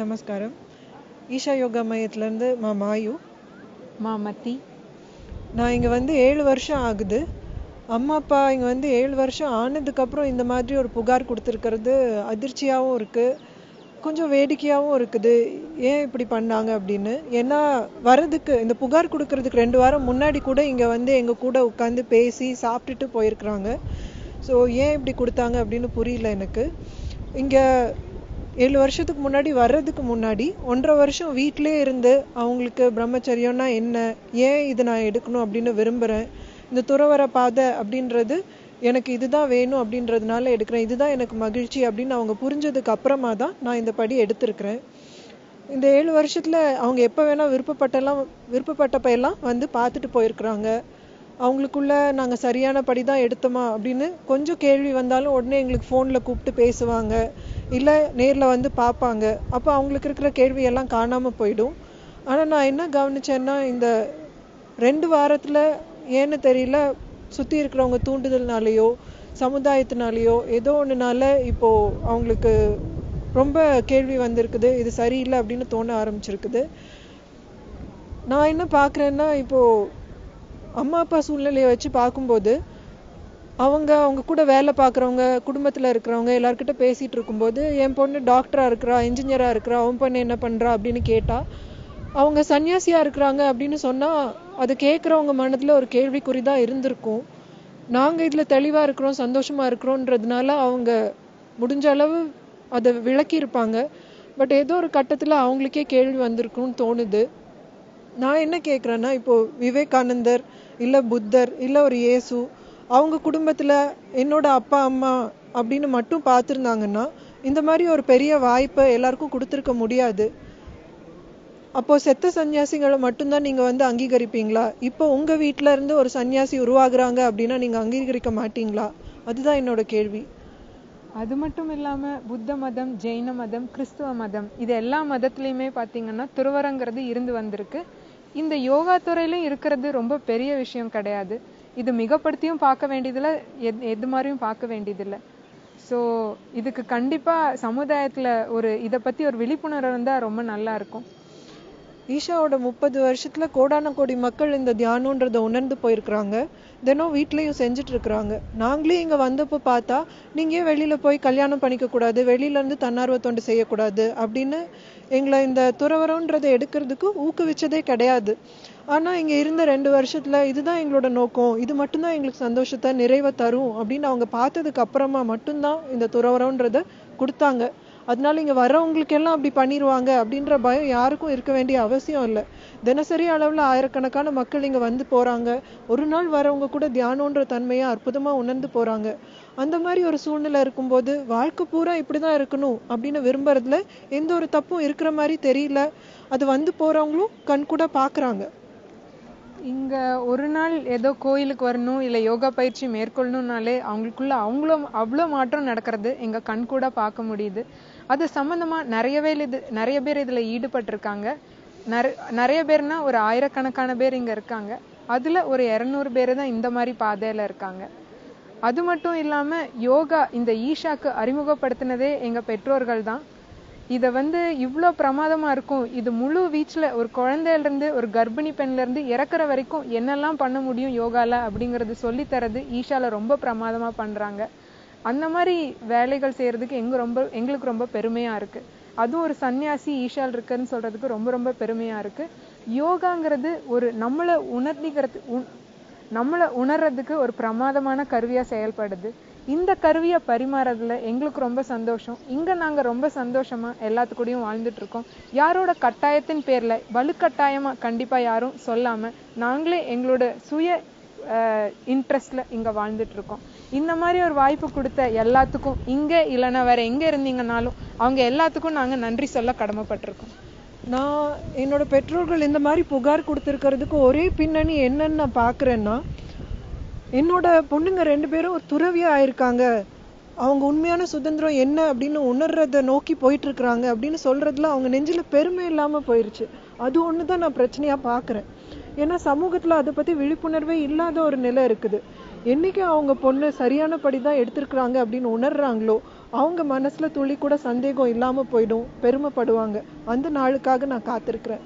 நமஸ்காரம். ஈஷா யோகா மையத்துலேருந்து மா மாயு. மாமத்தி நான் இங்கே வந்து ஏழு வருஷம் ஆகுது. அம்மா அப்பா இங்கே வந்து ஏழு வருஷம் ஆனதுக்கப்புறம் இந்த மாதிரி ஒரு புகார் கொடுத்துருக்கிறது அதிர்ச்சியாகவும் இருக்குது கொஞ்சம் வேடிக்கையாகவும் இருக்குது. ஏன் இப்படி பண்ணாங்க அப்படின்னு. ஏன்னா வரதுக்கு இந்த புகார் கொடுக்கறதுக்கு ரெண்டு வாரம் முன்னாடி கூட இங்கே வந்து எங்கள் கூட உட்காந்து பேசி சாப்பிட்டுட்டு போயிருக்கிறாங்க. ஸோ ஏன் இப்படி கொடுத்தாங்க அப்படின்னு புரியல எனக்கு. இங்கே ஏழு வருஷத்துக்கு முன்னாடி வர்றதுக்கு முன்னாடி ஒன்றரை வருஷம் வீட்டிலே இருந்து அவங்களுக்கு பிரம்மச்சரியம்னா என்ன ஏன் இது நான் எடுக்கணும் அப்படின்னு விரும்புகிறேன் இந்த துறவர பாதை அப்படின்றது எனக்கு இதுதான் வேணும் அப்படின்றதுனால எடுக்கிறேன் இதுதான் எனக்கு மகிழ்ச்சி அப்படின்னு அவங்க புரிஞ்சதுக்கு அப்புறமா தான் நான் இந்த படி எடுத்திருக்கிறேன். இந்த ஏழு வருஷத்தில் அவங்க எப்போ வேணால் விருப்பப்பட்டெல்லாம் விருப்பப்பட்டப்பையெல்லாம் வந்து பார்த்துட்டு போயிருக்கிறாங்க. அவங்களுக்குள்ள நாங்கள் சரியான படி தான் எடுத்தோமா அப்படின்னு கொஞ்சம் கேள்வி வந்தாலும் உடனே எங்களுக்கு ஃபோனில் கூப்பிட்டு பேசுவாங்க. இல்லை நேரில் வந்து பார்ப்பாங்க அப்போ அவங்களுக்கு இருக்கிற கேள்வியெல்லாம் காணாமல் போயிடும். ஆனால் நான் என்ன கவனிச்சேன்னா இந்த ரெண்டு வாரத்தில் ஏன்னு தெரியல சுற்றி இருக்கிறவங்க தூண்டுதல்னாலேயோ சமுதாயத்தினாலேயோ ஏதோ ஒன்றுனால இப்போது அவங்களுக்கு ரொம்ப கேள்வி வந்திருக்குது இது சரியில்லை அப்படின்னு தோண ஆரம்பிச்சிருக்குது. நான் என்ன பார்க்குறேன்னா இப்போது அம்மா அப்பா சூழ்நிலையை வச்சு பார்க்கும்போது அவங்க அவங்க கூட வேலை பார்க்குறவங்க குடும்பத்தில் இருக்கிறவங்க எல்லாருக்கிட்ட பேசிகிட்டு இருக்கும்போது என் பொண்ணு டாக்டராக இருக்கிறா இன்ஜினியராக இருக்கிறா அவன் பொண்ணு என்ன பண்ணுறா அப்படின்னு கேட்டால் அவங்க சன்னியாசியாக இருக்கிறாங்க அப்படின்னு சொன்னால் அது கேட்குறவங்க மனதில் ஒரு கேள்விக்குறி தான் இருந்திருக்கும். நாங்கள் இதில் தெளிவாக இருக்கிறோம் சந்தோஷமாக இருக்கிறோன்றதுனால அவங்க முடிஞ்ச அளவு அதை விளக்கியிருப்பாங்க. பட் ஏதோ ஒரு கட்டத்தில் அவங்களுக்கே கேள்வி வந்திருக்கும்னு தோணுது. நான் என்ன கேட்குறேன்னா இப்போது விவேகானந்தர் இல்லை புத்தர் இல்லை ஒரு இயேசு அவங்க குடும்பத்தில் என்னோட அப்பா அம்மா அப்படின்னு மட்டும் பார்த்துருந்தாங்கன்னா இந்த மாதிரி ஒரு பெரிய வாய்ப்பை எல்லாருக்கும் கொடுத்துருக்க முடியாது. அப்போது செத்த சன்னியாசிங்களை மட்டும்தான் நீங்கள் வந்து அங்கீகரிப்பீங்களா? இப்போ உங்கள் வீட்ல இருந்து ஒரு சன்னியாசி உருவாகுறாங்க அப்படின்னா நீங்கள் அங்கீகரிக்க மாட்டீங்களா? அதுதான் என்னோட கேள்வி. அது மட்டும் இல்லாமல் புத்த மதம் ஜெயின மதம் கிறிஸ்துவ மதம் இது எல்லா மதத்துலேயுமே பார்த்தீங்கன்னா துறவரங்கிறது இருந்து வந்திருக்கு. இந்த யோகா துறையிலும் இருக்கிறது ரொம்ப பெரிய விஷயம் கிடையாது. இது மிகப்படுத்தியும் பார்க்க வேண்டியதில்ல எத் எது மாதிரியும் பார்க்க வேண்டியதில்லை. ஸோ இதுக்கு கண்டிப்பாக சமுதாயத்தில் ஒரு இதை பற்றி ஒரு விழிப்புணர்வு இருந்தால் ரொம்ப நல்லா இருக்கும். ஈஷாவோட முப்பது வருஷத்தில் கோடான கோடி மக்கள் இந்த தியானன்றதை உணர்ந்து போயிருக்கிறாங்க. தினம் வீட்லேயும் செஞ்சுட்டு இருக்கிறாங்க நாங்களே இங்கே வந்தப்போ பார்த்தா நீங்கள் வெளியில் போய் கல்யாணம் பண்ணிக்கக்கூடாது வெளியிலேருந்து தன்னார்வ தொண்டு செய்யக்கூடாது? அப்படின்னு எங்களை இந்த துறவரம்ன்றதை எடுக்கிறதுக்கு ஊக்குவிச்சதே கிடையாது. ஆனால் இங்கே இருந்த ரெண்டு வருஷத்தில் இதுதான் எங்களோட நோக்கம். இது மட்டும்தான் எங்களுக்கு சந்தோஷத்தை நிறைவை தரும் அப்படின்னு அவங்க பார்த்ததுக்கு அப்புறமா மட்டும்தான் இந்த துறவரம்ன்றத கொடுத்தாங்க. அதனால இங்கே வர்றவங்களுக்கு எல்லாம் அப்படி பண்ணிடுவாங்க அப்படின்ற பயம் யாருக்கும் இருக்க வேண்டிய அவசியம் இல்லை. தினசரி அளவில் ஆயிரக்கணக்கான மக்கள் இங்கே வந்து போகிறாங்க ஒரு நாள் வரவங்க கூட தியானம்ன்ற தன்மையை அற்புதமாக உணர்ந்து போகிறாங்க அந்த மாதிரி ஒரு சூழ்நிலை இருக்கும்போது வாழ்க்கை பூரா இப்படி தான் இருக்கணும் அப்படின்னு விரும்புறதுல எந்த ஒரு தப்பும் இருக்கிற மாதிரி தெரியல. அது வந்து போகிறவங்களும் கண் கூட இங்கே இங்க ஒரு நாள் ஏதோ கோயிலுக்கு வரணும் இல்லை யோகா பயிற்சி மேற்கொள்ளணும்னாலே அவங்களுக்குள்ள அவங்களும் அவ்வளோ மாற்றம் நடக்கிறது எங்க கண் கூட பார்க்க முடியுது. அது சம்மந்தமாக நிறையவே இது நிறைய பேர் இதில் ஈடுபட்டிருக்காங்க. நிறைய பேர்னா ஒரு ஆயிரக்கணக்கான பேர் இங்கே இருக்காங்க. அதில் ஒரு இரநூறு பேர் தான் இந்த மாதிரி பாதையில் இருக்காங்க. அது மட்டும் இல்லாமல் யோகா இந்த ஈஷாக்கு அறிமுகப்படுத்தினதே எங்கள் பெற்றோர்கள் தான். இதை வந்து இவ்வளோ பிரமாதமாக இருக்கும். இது முழு வீச்சில் ஒரு குழந்தையிலேருந்து ஒரு கர்ப்பிணி பெண்லேருந்து இறக்குற வரைக்கும் என்னெல்லாம் பண்ண முடியும் யோகால அப்படிங்கிறது சொல்லித்தரது தரது ரொம்ப பிரமாதமாக பண்ணுறாங்க அந்த மாதிரி வேலைகள் செய்கிறதுக்கு எங்கள் ரொம்ப எங்களுக்கு ரொம்ப பெருமையாக இருக்குது அதுவும் ஒரு சன்னியாசி ஈஷால் இருக்குன்னு சொல்கிறதுக்கு ரொம்ப ரொம்ப பெருமையாக இருக்குது யோகாங்கிறது ஒரு நம்மளை உணர்ந்திக்கிறது நம்மளை உணர்றதுக்கு ஒரு பிரமாதமான கருவியாக செயல்படுது. இந்த கருவியை பரிமாறதுல எங்களுக்கு ரொம்ப சந்தோஷம். இங்கே நாங்கள் ரொம்ப சந்தோஷமாக எல்லாத்துக்கூடையும் வாழ்ந்துட்டுருக்கோம் யாரோட கட்டாயத்தின் பேரில் வலுக்கட்டாயமாக கண்டிப்பாக யாரும் சொல்லாமல் நாங்களே எங்களோட சுய இன்ட்ரெஸ்டில் இங்கே வாழ்ந்துட்டுருக்கோம் இருக்கோம். இந்த மாதிரி ஒரு வாய்ப்பு கொடுத்த எல்லாத்துக்கும் இங்க இல்லைன்னா வேற எங்க இருந்தீங்கனாலும் அவங்க எல்லாத்துக்கும் நாங்க நன்றி சொல்ல கடமைப்பட்டிருக்கோம். நான் என்னோட பெற்றோர்கள் இந்த மாதிரி புகார் கொடுத்துருக்கிறதுக்கு ஒரே பின்னணி என்னன்னு நான் பாக்குறேன்னா என்னோட பொண்ணுங்க ரெண்டு பேரும் துறவியாக துறவியா ஆயிருக்காங்க. அவங்க உண்மையான சுதந்திரம் என்ன அப்படின்னு உணர்றத நோக்கி போயிட்டு இருக்கிறாங்க அப்படின்னு சொல்றதுல அவங்க நெஞ்சில பெருமை இல்லாம போயிருச்சு. அது ஒண்ணுதான் நான் பிரச்சனையா பார்க்குறேன். ஏன்னா சமூகத்துல அதை பத்தி விழிப்புணர்வே இல்லாத ஒரு நிலை இருக்குது. என்னைக்கு அவங்க பொண்ணு சரியான படி தான் எடுத்திருக்கிறாங்க அப்படின்னு உணர்றாங்களோ அவங்க மனசில் துளி கூட சந்தேகம் இல்லாமல் போயிடும் பெருமைப்படுவாங்க. அந்த நாளுக்காக நான் காத்திருக்கிறேன்.